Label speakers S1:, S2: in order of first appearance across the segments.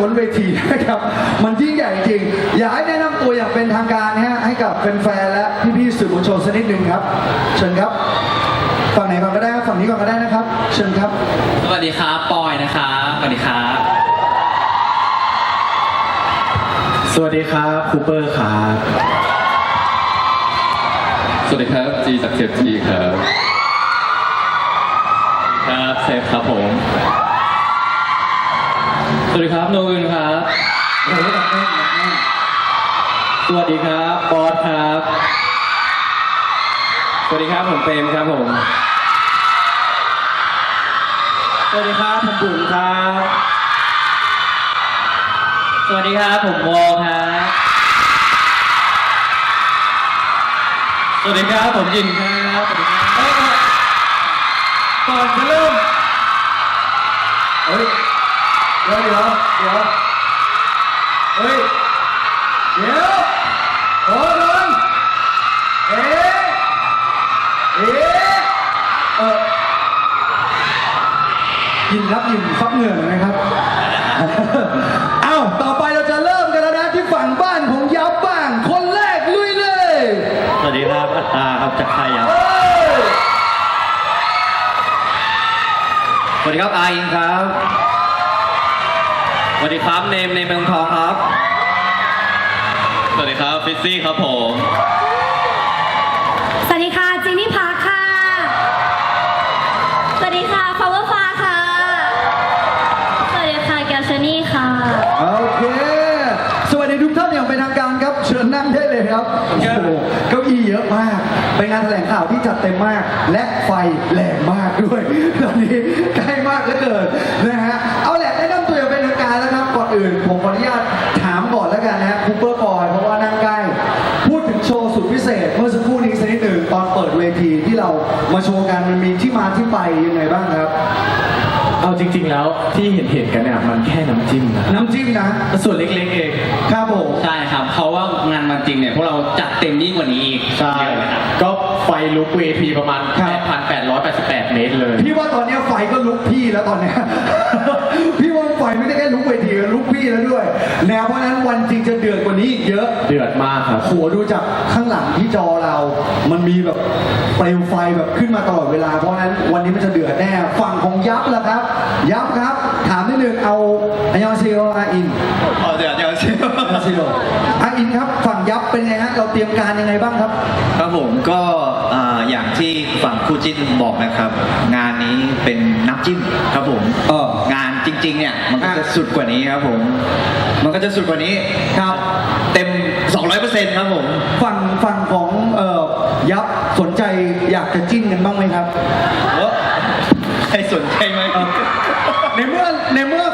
S1: ล้นเวทีนะครับ มันยิ่งใหญ่จริง อยากให้แนะนำตัวอย่างเป็นทางการนะฮะให้กับแฟนๆและพี่ๆสื่อมวลชนสักนิดหนึ่งครับ เชิญครับฝั่งไหนก่อนก็ได้ครับฝั่งนี้ก่อนก็ได้นะครับ เชิญครับ
S2: สวัสดีครับปอยนะครับสวัสดีครับ
S3: สวัสดีครับคูเปอร์ครับ
S4: สวัสดีครับจีจากเซฟทีครับ
S2: ครับเซฟครับผม สวัสดีครับโนอื่นครับ
S1: โอ้โหแบบแน่นแบ
S2: สวัสดีครับบอสครับ สวัสดีครับผมเฟรมครับผม สวัสดีครับผมบุ๋มครับ สวัสดีครับผมวอครับ สวัสดีครับผมยินครับ สวัสดีครับ
S1: ก่อนจะเริ่ม ดี๋ยวเดี๋ยวเดี๋ยวเฮ้ยเดี๋ยวโอ้โดนเอ๊ะเอ๊ะเออยินครับยินฟักเหงื่อนะครับ เอ้าต่อไปเราจะเริ่มกันแล้วนะที่ฝั่งบ้านของยับบ้าง คนแรกลุยเลย
S2: สวัสดีครับอัตตาครับจากไทยครับ สวัสดีครับอาอินครับ ดีครับเนมเนมเมืองทองครับ
S4: สวัสดีครับฟิซซี่ครับผม
S5: สวัสดีค่ะจินนี่พักค่ะ สวัสดีค่ะ power ฟ้าค่ะ สวัสดีค่ะแกลชนี่ค่ะ
S1: โอเค สวัสดีทุกท่านอย่างเป็นทางการครับ เชิญนั่งได้เลยครับ โอ้โห เก้าอี้เยอะมาก เป็นงานแถลงข่าวที่จัดเต็มมาก และไฟแรงมากด้วย ตอนนี้ใกล้มากเหลือเกินนะ
S3: จิ้มนะครับ
S1: น้ำจิ้มนะ
S3: ส่วนเล็กๆเอง
S1: ครับผม
S2: ใช่ครับเพราะว่างานมันจริงเนี่ยพวกเราจัดเต็มยิ่งกว่านี้อีก
S3: ใช่
S2: เยอะนะครับ
S3: ก็ไฟลุกเวทีประมาณ
S1: ครับ
S3: 8,888 เมตรเลย
S1: พี่ว่าตอนเนี้ยไฟก็ลุกพี่แล้วตอนเนี้ย พี่ว่าไฟไม่ได้แค่ลุกเวทีลุกพี่แล้วด้วยแนวเพราะฉะนั้นวันจริงจะเดือดกว่านี้อีกเยอะ
S3: เดือดมากครับ
S1: โหดูจากข้างหลังที่จอเรา มันมีแบบเปลวไฟแบบขึ้นมาตลอดเวลา เพราะฉะนั้นวันนี้มันจะเดือดแน่ ฝั่งของยับล่ะครับ ยับครับ ถามนิดนึงเอา อันยองเซโออาอิน
S4: อ๋อเดี๋ยวเดี๋ยวเชียว
S1: อันยองเซโออาอินครับฝั่งยับเป็นไงฮะเราเตรียมการยังไงบ้างครับ
S6: ครับผมก็อ่าอย่างที่ฝั่งคู่จิ้นบอกนะครับ งานนี้เป็นน้ำจิ้มครับผม
S1: เออ
S6: งานจริง ๆ เนี่ยมันก็จะสุดกว่านี้ครับผม มันก็จะสุดกว่านี้
S1: ครับ
S6: เต็ม 200%ครับผม
S1: ฝั่งฝั่งของเอ่อยับสนใจอยากจะจิ้นกันบ้างไหมครับ
S6: เออใครสนใจไหม
S1: ในเมื่อในเมื่อ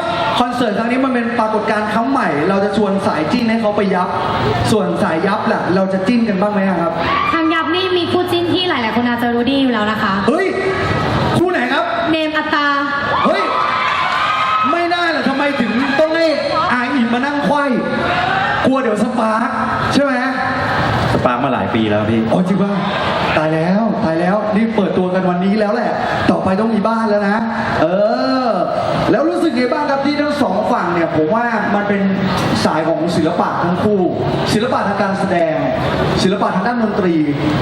S1: เสิร์ตครั้งนี้มันเป็นปรากฏการณ์ครั้งใหม่ เราจะชวนสายจิ้นให้เขาไปยับ ส่วนสายยับล่ะเราจะจิ้นกันบ้างไหมอะครับ
S5: ทางยับนี่มีคู่จิ้นที่หลาย ๆ คนอาจจะรู้ดีอยู่แล้วนะคะ
S1: เฮ้ย คู่ไหนครับ
S5: เนมอัตตา
S1: เฮ้ย ไม่น่าล่ะทำไมถึงต้องให้อาอินมานั่งไขว้กลัวเดี๋ยวสปาร์คใช่ไหม
S3: สปาร์กมาหลายปีแล้วพี่
S1: อ๋อจริงป่ะตายแล้วตายแล้วนี่เปิดตัวกันวันนี้แล้วแหละต่อ ไปต้องมีบ้านแล้วนะ เออ แล้วรู้สึกไงบ้างครับที่ทั้งสองฝั่งเนี่ยผมว่ามันเป็นสายของศิลปะทั้งคู่ ศิลปะทางการแสดง ศิลปะทางด้านดนตรี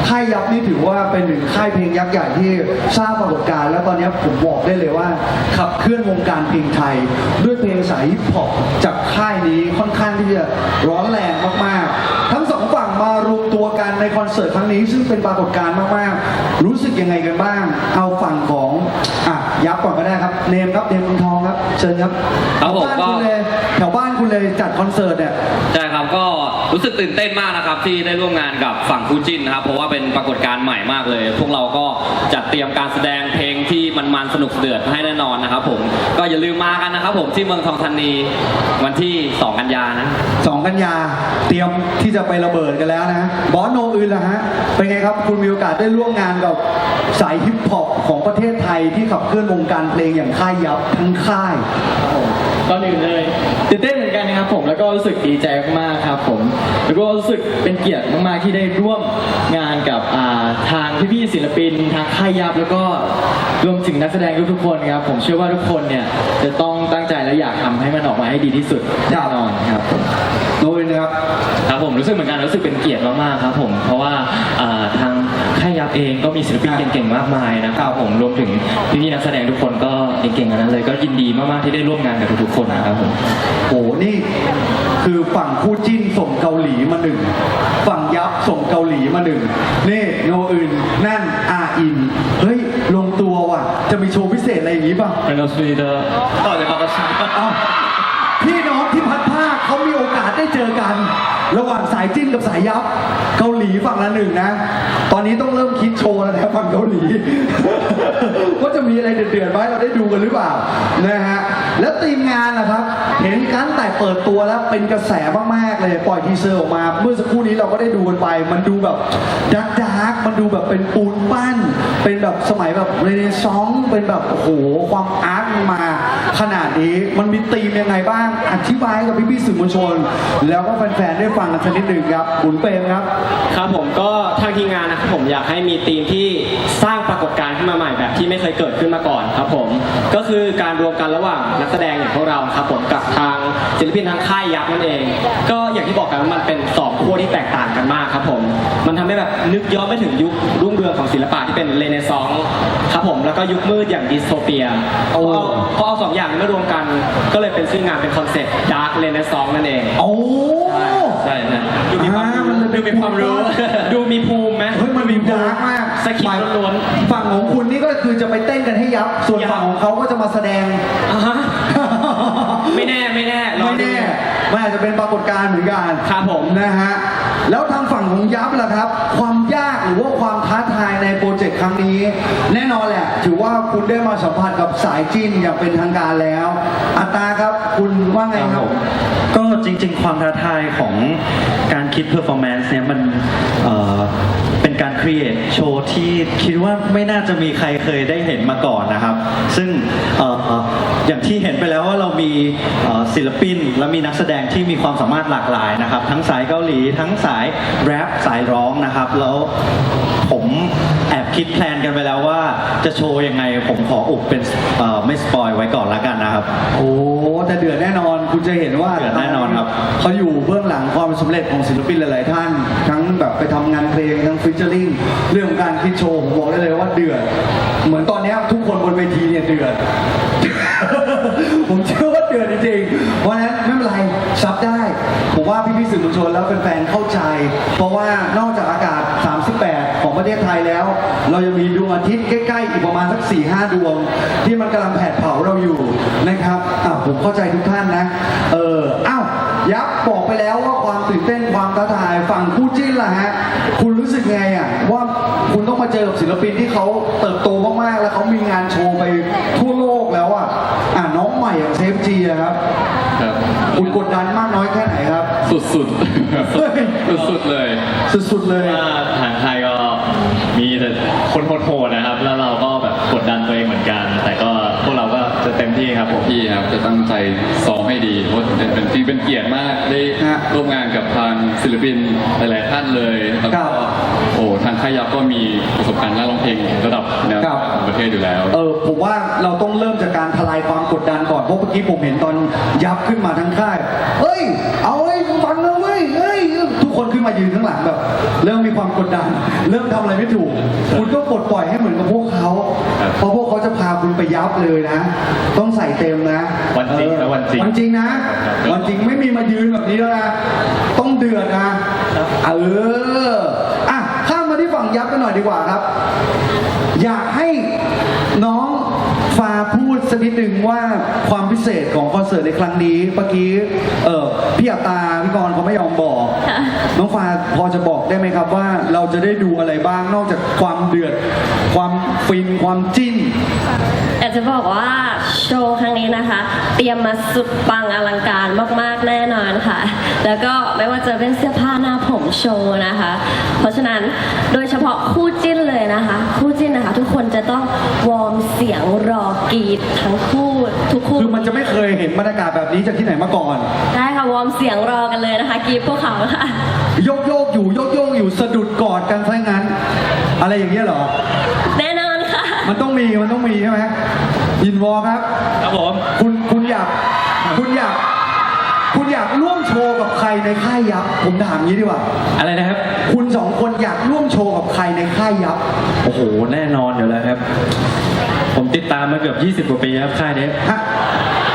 S1: ค่ายยับนี่ถือว่าเป็นหนึ่งค่ายเพลงยักษ์ใหญ่ที่สร้างปรากฏการณ์แล้วตอนนี้ผมบอกได้เลยว่า ขับเคลื่อนวงการเพลงไทย ด้วยเพลงสายฮิปฮอปจากค่ายนี้ค่อนข้างที่จะร้อนแรงมากๆ ทั้งสองฝั่งมารวมตัว คอนเสิร์ตครั้งนี้ซึ่งเป็นปรากฏการณ์มากๆ รู้สึกยังไงกันบ้าง เอาฝั่งของอะยับก่อนก็ได้ครับ เนมครับ เนมเมืองทองครับ เชิญครับ
S2: ครับผม
S1: แถวบ้าน
S2: ก็
S1: คุณเลยแถวบ้านคุณเลยจัดคอนเสิร์ตเนี่ย
S2: ใช่ค รับก็รู้สึกตื่นเต้นมากนะครับที่ได้ร่วมงานกับฝั่งคู่จิ้นนะครับ เพราะว่าเป็นปรากฏการณ์ใหม่มากเลย พวกเราก็จัดเตรียมการแสดงเพลงที่มันๆสนุกเดือดให้แน่นอนนะครับ ผมก็อย่าลืมมากันนะครับ ผมที่เมืองทองธานีวันที่ 2 กันยานะ
S1: สองกันยาเตรียมที่จะไประเบิดกันแล้วนะบอสโนอื่นล่ะฮะเป็นไงครับคุณมีโอกาสได้ร่วมงานกับสายฮิปฮอปของประเทศไทยที่ขับเคลื่อนวงการเพลงอย่างค่ายยับทั้งค่าย
S7: ก่อนอื่นเลยตื่นเต้นเหมือนกัน ค
S3: ครับผมแล้วก็รู้สึกดีใจมากๆครับผม แล้วก็รู้สึกเป็นเกียรติมากๆที่ได้ร่วมงานกับอ่าทางพี่ๆศิลปิน ทางค่ายยับแล้วก็รวมถึงนักแสดงทุกๆคนครับผมเชื่อว่าทุกคนเนี่ยจะต้องตั้งใจและอยากทำให้มันออกมาให้ดีที่สุดแน่นอนครับผม
S1: โดยนะครับ
S3: ครับผมรู้สึกเหมือนกันรู้สึกเป็นเกียรติมากๆครับผมเพราะว่าอ่าทางค่ายยับเองก็มีศิลปินเก่งๆมากมายนะครับผมรวมถึงพี่ๆนักแสดงทุกคนก็เก่งๆกันนั้นเลยก็ยินดีมากๆที่ได้ร่วมงานกับทุกๆคนนะครับผม
S1: โอ้นี่คือฝั่งคู่จิ้นส่งเกาหลีมาหนึ่ง ฝั่งยับส่งเกาหลีมาหนึ่ง นี่โนอื่น นั่นอาอิน เฮ้ย ลงตัวว่ะ จะมีโชว์พิเศษอะไรอย่างนี้ป่ะ
S3: 반갑습니다.
S4: 아, 네, 반갑습니다.
S1: เอ้าพี่น้องที่พัดภาคเขามีโอกาสได้เจอกัน ระหว่างสายจิ้นกับสายยับ เกาหลีฝั่งละหนึ่งนะ ตอนนี้ต้องเริ่มคิดโชว์แล้วนะฝั่งเกาหลี ว่าจะมีอะไรเดือดๆไหมเราได้ดูกันหรือเปล่านะฮะแล้วทีมงานนะครับ เห็นกันแต่เปิดตัวแล้วเป็นกระแสมากๆเลยปล่อยทีเซอร์ออกมา เมื่อสักครู่นี้เราก็ได้ดูกันไป มันดูแบบดักดักมันดูแบบเป็นปูนปั้น เป็นแบบสมัยแบบเรเนซองส์เป็นแบบโอ้โหความอาร์ตมาขนาดนี้มันมีธีมยังไงบ้างอธิบายให้กับพี่ๆสื่อมวลชน แล้วก็แฟนๆได้ฟังกันสักนิดหนึ่งครับคุณเปรมครับ
S7: ครับผมก็ทางทีมงานนะครับผมอยากให้มีธีมที่สร้างปรากฏการณ์ขึ้นมาใหม่แบบที่ไม่เคยเกิดขึ้นมาก่อนครับผม ก็คือการรวมกันระหว่างนักแสดงอย่างพวกเราครับผมกับทางศิลปินทางค่ายยักษ์นั่นเอง ก็อย่างที่บอกกันว่ามันเป็นสองขั้วที่แตกต่างกันมากครับผม มันทำให้แบบนึกย้อนไปถึงยุครุ่งเรืองของศิลปะที่เป็นเรเนซองส์ครับผมแล้วก็ยุคมืดอย่างดิสโทเปีย
S1: โอ้
S7: พอเอาพอเอาสองอย่างนี้มารวมกัน ก็เลยเป็นชื่องานเป็นคอนเซ็ปต์ดาร์กเรเนซองส์นั่นเอง
S1: โอ้
S7: ใช่ใช่ดูมีความ
S1: อ่า
S7: รู้
S1: มันเลยเป็น
S7: ดูมีความรู้ ดูมีภูมิไหม
S1: เฮ้ยมันมีดาร์กมาก
S7: สคริปต์ล้วน
S1: ฝั่งของคุณนี่ก็คือจะไปเต้นกันให้ยับ ส่วน
S7: ยับ
S1: ฝั่งของเขาก็จะมาแสดง
S7: อ่าฮะไม่แน่ไม่แน่รอ
S1: ไม่
S7: ดู
S1: แน่มันอาจจะเป็นปรากฏการณ์เหมือนกัน
S7: ครับผม
S1: นะฮะแล้วทางฝั่งของยับล่ะครับ ความยากหรือว่าความท้าทายในโปรเจกต์ครั้งนี้ แน่นอนแหละ ถือว่าคุณได้มาสัมผัสกับสายจิ้นอย่างเป็นทางการแล้ว อัตราครับคุณว่าไงครับ
S8: ก็จริงๆ ความท้าทายของการคิดเพอร์ฟอร์แมนซ์เนี่ยมันเอ่อ เป็นการครีเอทโชว์ที่คิดว่าไม่น่าจะมีใครเคยได้เห็นมาก่อนนะครับ ซึ่งเอ่อเอ่ออย่างที่เห็นไปแล้วว่าเรามีเอ่อศิลปิน และมีนักแสดงที่มีความสามารถหลากหลายนะครับ ทั้งสายเกาหลี ทั้งสายแรปสายร้องนะครับ แล้วผมแอบคิดแพลนกันไปแล้วว่าจะโชว์ยังไงผมขออุบเป็นเอ่อไม่สปอยไว้ก่อนละกันนะครับ
S1: โอ้แต่เดือดแน่นอนคุณจะเห็นว่า
S8: เดือดแน่นอนครับ
S1: เขาอยู่เบื้องหลังความสำเร็จของศิลปินหลาย ๆ ท่าน ทั้งแบบไปทำงานเพลงทั้งฟิชเชอริงเรื่องของการคิดโชว์ผมบอกได้เลยว่าเดือดเหมือนตอนเนี้ยทุกคนบนเวทีเนี่ยเดือด ผมเชื่อว่าเดือดจริงๆเพราะฉะนั้นไม่เป็นไรซับได้ ผมว่าพี่ๆสื่อมวลชนแล้วแฟนๆเข้าใจ เพราะว่านอกจากอากาศ 30 ประเทศไทยแล้ว เรายังมีดวงอาทิตย์ใกล้ๆอีกประมาณสัก4ี่ห้าดวง ที่มันกำลังแผดเผาเราอยู่นะครับอะผมเข้าใจทุกท่านนะ เอออ้าวยับบอกไปแล้วว่าความตื่นเต้นความท้าทายฝั่งคู่จิ้นล่ะฮะคุณรู้สึกไงอะว่าคุณต้องมาเจอกับศิลปินที่เขาเติบโตมากๆแล้วเขามีงานโชว์ไปทั่วโลกแล้วอะอะน้องใหม่อย่างเซฟจีอะครับ
S4: ครับ
S1: คุณกดดันมากน้อยแค่ไหนครับ
S4: สุดๆ
S1: เฮ้ย
S4: สุดๆเลย
S1: สุดๆเลย
S4: ว่าทางค่ายก็ มีแต่คนโหดๆนะครับ แล้วเราก็แบบกดดันตัวเองเหมือนกัน แต่ก็พวกเราก็จะเต็มที่ครับผม พี่ครับจะตั้งใจซ้อมให้ดีเพราะเป็นเป็นที่เป็นเกียรติมากได้
S1: ฮะ
S4: ร่วมงานกับทางศิลปินหลายๆท่านเลยแล้ว
S1: ครั
S4: ก็
S1: บ
S4: โอ้ทางค่ายยับก็มีประสบการณ์ด้านร้องเพลงระดับแนว
S1: ครับ
S4: ของประเทศอยู่แล้ว
S1: เออผมว่าเราต้องเริ่มจากการทลายความกดดันก่อนเพราะเมื่อกี้ผมเห็นตอนยับขึ้นมาทั้งค่ายเฮ้ย เอาเฮ้ยฟังนะเว้ยเฮ้ย ทุกคนขึ้นมายืนข้างหลังแบบ เริ่มมีความกดดัน เริ่มทำอะไรไม่ถูก คุณก็ปลดปล่อยให้เหมือนกับพวกเขา
S4: ครับ
S1: เพราะพวกเขาจะพาคุณไปยับเลยนะ ต้องใส่เต็มนะ
S4: วันจริง
S1: เออ
S4: นะวันจริง
S1: วันจริงนะ วันจริงไม่มีมายืนแบบนี้แล้วนะ ต้องเดือดนะ เออ อะ ข้ามมาที่ฝั่งยับกันหน่อยดีกว่าครับ อยากให้น้องฟาพูด สักนิดหนึ่งว่าความพิเศษของคอนเสิร์ตในครั้งนี้เมื่อกี้เออพี่อัตตาพี่กรณ์เขาไม่ยอมบอก
S5: ค่ะ
S1: น้องฟาพอจะบอกได้ไหมครับว่าเราจะได้ดูอะไรบ้างนอกจากความเดือด ความฟินความจิ้น
S5: อยากจะบอกว่าโชว์ครั้งนี้นะคะ เตรียมมาสุดปังอลังการมากๆแน่นอนค่ะ แล้วก็ไม่ว่าจะเป็นเสื้อผ้าหน้าผมโชว์นะคะ เพราะฉะนั้นโดยเฉพาะคู่จิ้นเลยนะคะ คู่จิ้นนะคะ ทุกคนจะต้องวอร์มเสียงรอกรีดทั้งคู่ทุกคู่
S1: คือมันจะไม่เคยเห็นบรรยากาศแบบนี้จากที่ไหนมาก่อน
S5: ได้ค่ะวอร์มเสียงรอกันเลยนะคะกรีบพวกเขาค่ะ
S1: โยกโยกอยู่โยกโยกอยู่สะดุดกอดกันซะงั้น อะไรอย่างเงี้ยเหรอ
S5: แน่นอนค่ะ
S1: มันต้องมีมันต้องมีใช่ไหมยินวอครับ
S2: ครับผม
S1: คุณคุณอยากคุณอยาก คุณอยากร่วมโชว์กับใครในค่ายยับ ผมถามงี้ดีกว่า
S8: อะไรนะครับ
S1: คุณสองคนอยากร่วมโชว์กับใครในค่ายยับ
S8: โอ้โห แน่นอนอยู่แล้วครับ ผมติดตามมาเกือบ 20 กว่าปีครับค่ายนี้
S1: ฮะ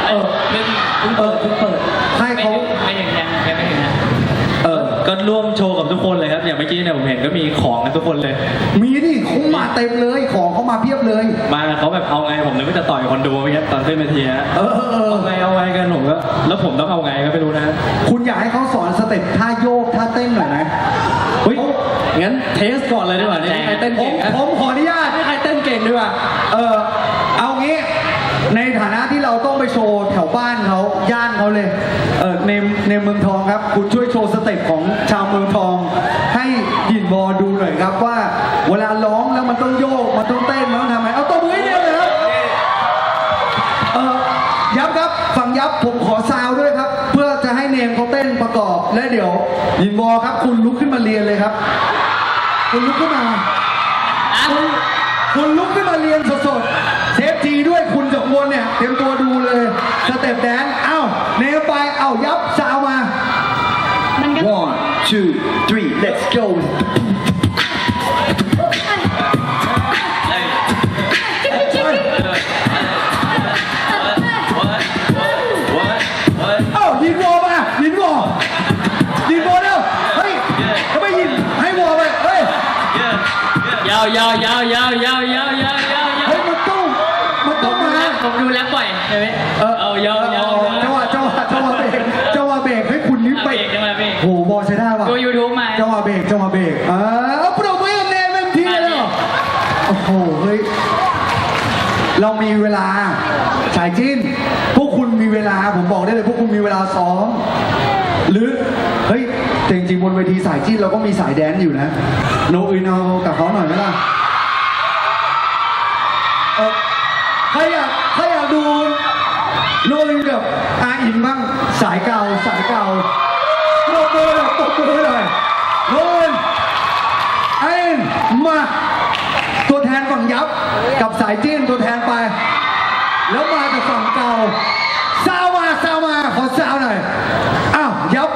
S2: เออเพิ่งเพิ่งเปิดเพิ่งเปิด
S1: ค่ายเขา
S2: ไม่ยังยังยังไม่ถึงนะ
S8: เออก็ร่วมโชว์กับทุกคนเลยครับ อย่างเมื่อกี้เนี่ยผมเห็นก็มีของกันทุกคนเลย
S1: มีดิเขามาเต็มเลยของเขามาเพียบเลย
S8: มาเขาแบบเอาไงผมเลยก็จะต่อยคนดูเมื่อกี้ตอนขึ้นเวทีฮะ
S1: เออเออเออ
S8: เอาไงเอาไงกันผมก็แล้วผมต้องเอาไงก็ไม่รู้นะ
S1: คุณอยากให้เขาสอนสเต็ปท่าโยกท่าเต้นหน่อยไหม
S8: เฮ้ยงั้นเทสก่อนเลยดีกว่านี่ใครเต้น
S1: ผ
S8: เก่
S1: ม
S8: งนะ
S1: ผมขออนุญาต
S8: ให้ใคร เต้นดีกว่า
S1: เออเอางี้ในฐานะที่เราต้องไปโชว์แถวบ้านเขาย่านเขาเลยเออในในเมืองทองครับ คุณช่วยโชว์สเต็ปของชาวเมืองทอง ให้ยินบอดูหน่อยครับว่า เวลาร้องแล้วมันต้องโยกมันต้องเต้นมันต้องทำไงเอาตัวมือให้เดียวเลยครับเออยับครับฝั่งยับผมขอซาวด้วยครับ เพื่อจะให้เนมเขาเต้นประกอบและเดี๋ยวยินบอครับ คุณลุกขึ้นมาเรียนเลยครับ คุณลุกขึ้นมา กขึ้นมาเรียนสดๆ เซฟทีด้วยคุณสองคนเนี่ย เตรียมตัวดูเลย สเต็ปแดนซ์เอ้าเนมไป เอ้ายับซาวมา one two three let's go เอ้ายินวอมายินวอยินวอเร็วเฮ้ยทำไมยินให้วอไปเฮ้ย
S2: ยาวยาวยาวยาวยาวยาวยาวย
S1: โอ้โหเฮ้ยเรามีเวลาสายจิ้น พวกคุณมีเวลาผมบอกได้เลย พวกคุณมีเวลาซ้อมหรือเฮ้ยแต่จริงๆบนเวทีสายจิ้นเราก็มีสายแดนซ์อยู่นะ โนอึนเอากับเขาหน่อยไหมล่ะเออใครอยากใครอยากดูโนอึนกับอาอินบ้างสายเก่าสายเก่าตบมือหน่อยตบมือหน่อยโนอึนอาอินมา ตัวแทนฝั่ งยับกับสายจิ้นตัวแทนไป แล้วมาจากฝั่งเก่าซาวมาซาวมาขอซาวหน่อยอ้าวยับ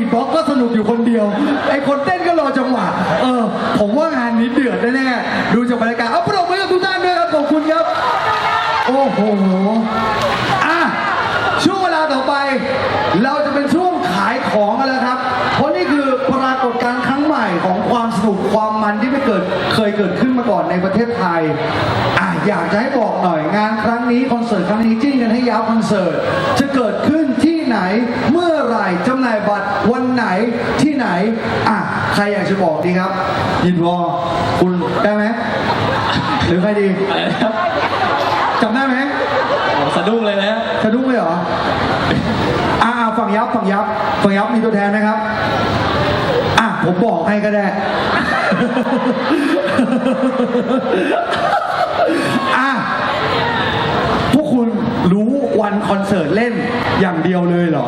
S1: บีทบ็อกก็สนุกอยู่คนเดียว ไอ้คนเต้นก็รอจังหวะ เออ ผมว่างานนี้เดือดแน่ๆ ดูจากบรรยากาศ เอาปรบมือกับทุกท่านด้วยครับ ขอบคุณครับ โอ้โห อะ ช่วงเวลาต่อไป เราจะเป็นช่วงขายของกันแล้วครับ เพราะนี่คือปรากฏการณ์ครั้งใหม่ของความสนุกความมันที่ไม่เกิดเคยเกิดขึ้นมาก่อนในประเทศไทยอะอยากจะให้บอกหน่อยงานครั้งนี้คอนเสิร์ตครั้งนี้จิ้นกันให้ยับคอนเสิร์ตจะเกิดขึ้นที่ไหนเมื่อไหร่จำหน่ายบัตร ที่ไหน อะ ใครอยากจะบอกดีครับ ยินวอคุณได้ไหมหรือใครดีจำได้ไหม
S8: ผมสะดุ้งเลยนะ
S1: สะดุ้งเลยเหรอ อ่าฝั่งยับฝั่งยับฝั่งยับมีตัวแทนไหมครับ อะ ผมบอกให้ก็ได้ อะพวกคุณรู้ วันคอนเสิร์ตเล่นอย่างเดียวเลยเหรอ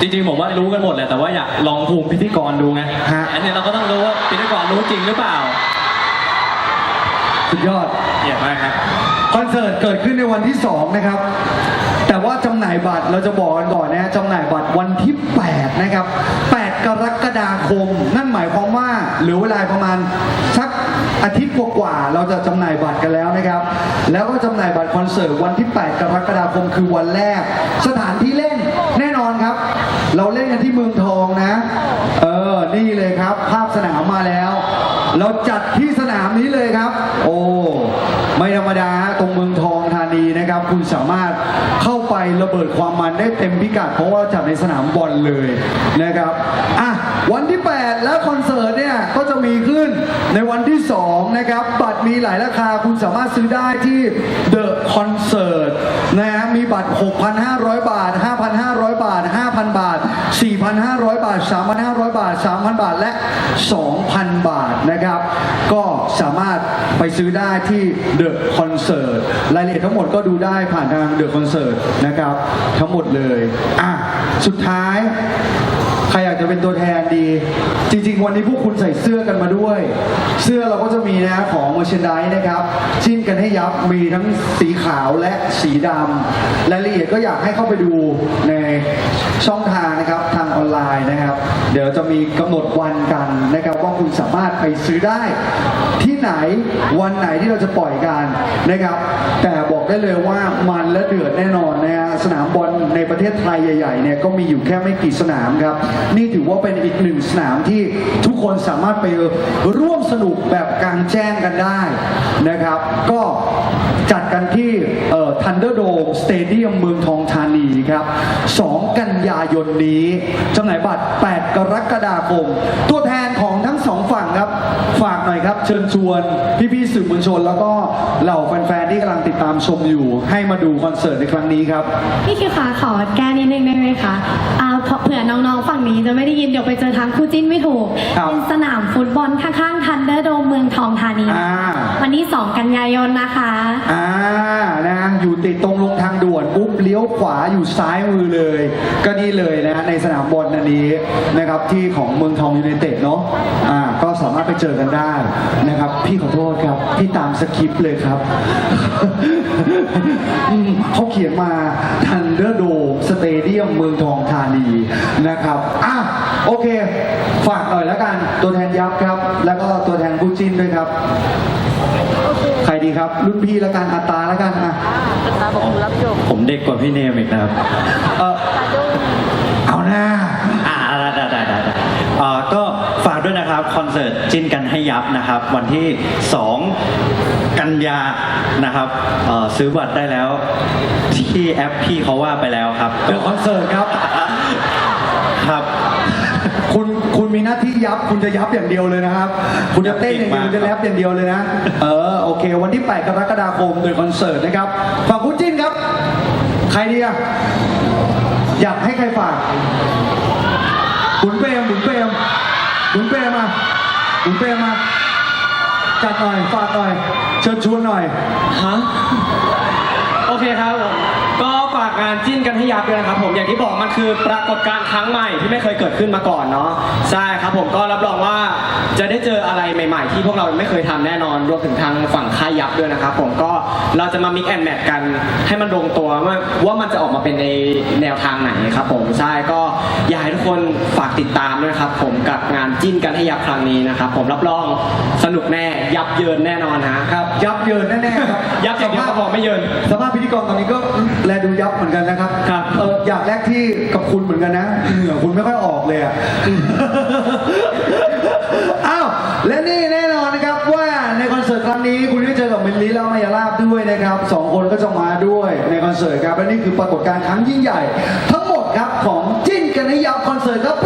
S8: จริงๆผมว่ารู้กันหมดแหละแต่ว่าอยากลองภูมิพิธีกรดูไง
S1: ฮะ
S8: อันนี้เราก็ต้องรู้ว่าพิธีกรรู้จริงหรือเปล่า
S1: สุดยอด
S8: เยี่ยมมากครับ
S1: คอนเสิร์ตเกิดขึ้นในวันที่ 2 นะครับ แต่ว่าจำหน่ายบัตรเราจะบอกกันก่อนนะจำหน่ายบัตรวันที่ 8 นะครับ 8 กรกฎาคม นั่นหมายความว่าเหลือเวลาประมาณสัก อาทิตย์กว่าๆเราจะจำหน่ายบัตรกันแล้วนะครับ แล้วก็จำหน่ายบัตรคอนเสิร์ตวันที่ 8 กรกฎาคมคือวันแรก สถานที่เล่นแน่นอนครับ เราเล่นกันที่เมืองทองนะ เออ นี่เลยครับ ภาพสนามมาแล้ว เราจัดที่สนามนี้เลยครับ โอ้ไม่ธรรมดาตรงเมืองทองธานีนะครับ คุณสามารถเข้าไประเบิดความมันได้เต็มพิกัด เพราะว่าจัดในสนามบอลเลยนะครับอะ วันที่ 8 แล้วคอนเสิร์ตเนี่ย ก็จะมีขึ้นในวันที่ 2 นะครับ บัตรมีหลายราคาคุณสามารถซื้อได้ที่เดอะคอนเสิร์ตนะฮะมีบัตร 6,500 บาท 5,500 บาท 5,000 บาท 4,500 บาท 3,500 บาท 3,000 บาทและ 2,000 บาทนะครับ ก็สามารถไปซื้อได้ที่เดอะคอนเสิร์ตรายละเอียดทั้งหมดก็ดูได้ผ่านทางเดอะคอนเสิร์ตนะครับ ทั้งหมดเลย อะ สุดท้าย อยากจะเป็นตัวแทนดี จริง ๆ วันนี้พวกคุณใส่เสื้อกันมาด้วย เสื้อเราก็จะมีนะของเมอร์เชนดายนะครับชิ้นกันให้ยับมีทั้งสีขาวและสีดำรายละเอียดก็อยากให้เข้าไปดูในช่องทางนะครับ ไลน์นะครับ เดี๋ยวจะมีกำหนดวันกันนะครับ ว่าคุณสามารถไปซื้อได้ที่ไหนวันไหนที่เราจะปล่อยกันนะครับ แต่บอกได้เลยว่ามันและเดือดแน่นอนนะฮะสนามบอลในประเทศไทยใหญ่ๆเนี่ยก็มีอยู่แค่ไม่กี่สนามครับ นี่ถือว่าเป็นอีกหนึ่งสนามที่ทุกคนสามารถไปร่วมสนุกแบบกลางแจ้งกันได้นะครับ ก็จัดกันที่เอ่อ Thunderdome Stadium เมืองทองธานีครับ 2 กันยายนนี้จำหน่ายบัตร 8 กรกฎาคม ตัวแทนของทั้งสองฝั่งครับ เชิญชวนพี่ๆสื่อมวลชน แล้วก็เหล่าแฟนๆที่กำลังติดตามชมอยู่ ให้มาดูคอนเสิร์ตในครั้งนี้ครับ
S9: พี่คิวคะขอแก้นิดนึงได้ไหมคะอ่าเพราะเผื่อน้องๆฝั่งนี้จะไม่ได้ยินเดี๋ยวไปเจอทางคู่จิ้นไม่ถูก
S1: ครับ
S9: เป็นสนามฟุตบอลข้างๆทันเดอร์โดมเมืองทองธานี
S1: อ่า
S9: วันที่ 2 กันยายนนะคะ
S1: อ่านะอยู่ติดตรงลงทางด่วนปุ๊บเลี้ยวขวาอยู่ซ้ายมือเลย ก็นี่เลยนะฮะในสนามบอลอันนี้นะครับที่ของเมืองทองยูไนเต็ดเนาะอ่าก็สามารถไปเจอกันได้นะครับ พี่ขอโทษครับ พี่ตามสคริปต์เลยครับ อืมเขาเขียนมาทันเดอร์โดมสเตเดียมเมืองทองธานีนะครับอะโอเค ฝากหน่อยแล้วกัน ตัวแทนยับครับ แล้วก็ตัวแทนผู้จิ้นด้วยครับ ใครดีครับ รุ่นพี่แล้วกันอัตราแล้วกันอะ
S8: ผมเด็กกว่าพี่เนมอีกนะครับ
S1: เออเอาหน้า
S8: อ่าได้ได้ได้ได้ได้เอ่อก็ ฝากด้วยนะครับ คอนเสิร์ตจิ้นกันให้ยับนะครับ วันที่ 2 กันยานะครับเอ่อซื้อบัตรได้แล้ว ที่แอปพี่เขาว่าไปแล้วครับ
S1: เดี๋ยวคอนเสิร์ตครับ
S8: ครับ
S1: คุณคุณมีหน้าที่ยับคุณจะยับอย่างเดียวเลยนะครับ คุณจะเต้นอย่างเดียวคุณจะแรปอย่างเดียวเลยนะ เออโอเค วันที่ 8 กรกฎาคมโดยคอนเสิร์ตนะครับฝากคุณจิ้นครับ ใครดีอะอยากให้ใครฝากคุณเปรมคุณเปรม คุณเป้มมาคุณเป้มมาจัดหน่อยฝากหน่อย เชิญชวนหน่อย
S7: ฮะ โอเคครับผมก็ฝากงานจิ้นกันให้ยับเลยนะครับผมอย่างที่บอกมันคือปรากฏการณ์ครั้งใหม่ที่ไม่เคยเกิดขึ้นมาก่อนเนาะใช่ครับผมก็รับรองว่าจะได้เจออะไรใหม่ ๆ ที่พวกเราไม่เคยทำแน่นอนรวมถึงทางฝั่งค่ายยับด้วยนะครับผมก็เราจะมามิกแอนแมทกันให้มันลงตัวว่าว่ามันจะออกมาเป็นในแนวทางไหนครับผมใช่ก็อยากให้ทุกคนฝากติดตามด้วยนะครับผมกับงานจิ้นกันให้ยับครั้งนี้นะครับผมรับรองสนุกแน่ยับเยินแน่นอนฮะ
S1: ครับยับเยินแน่ๆครับ
S7: ยับอย่างเดียวก็พอไม่เยิน
S1: สภาพพิธีกรตอนนี้ก็แลดูยับเหมือนกันนะครับ
S7: ครับ
S1: เอออยากแลกที่กับคุณเหมือนกันนะเหงื่อคุณไม่ค่อยออกเลยอะอ้าวและนี่แน่นอนนะครับว่าในคอนเสิร์ตครั้งนี้คุณได้เจอกับมินลีแล้วมายาลาบด้วยนะครับสองคนก็จะมาด้วยในคอนเสิร์ตครับและนี่คือปรากฏการณ์ครั้งยิ่งใหญ่ ทั้งหมดครับของจิ้นกันในยาวคอนเสิร์ตครับ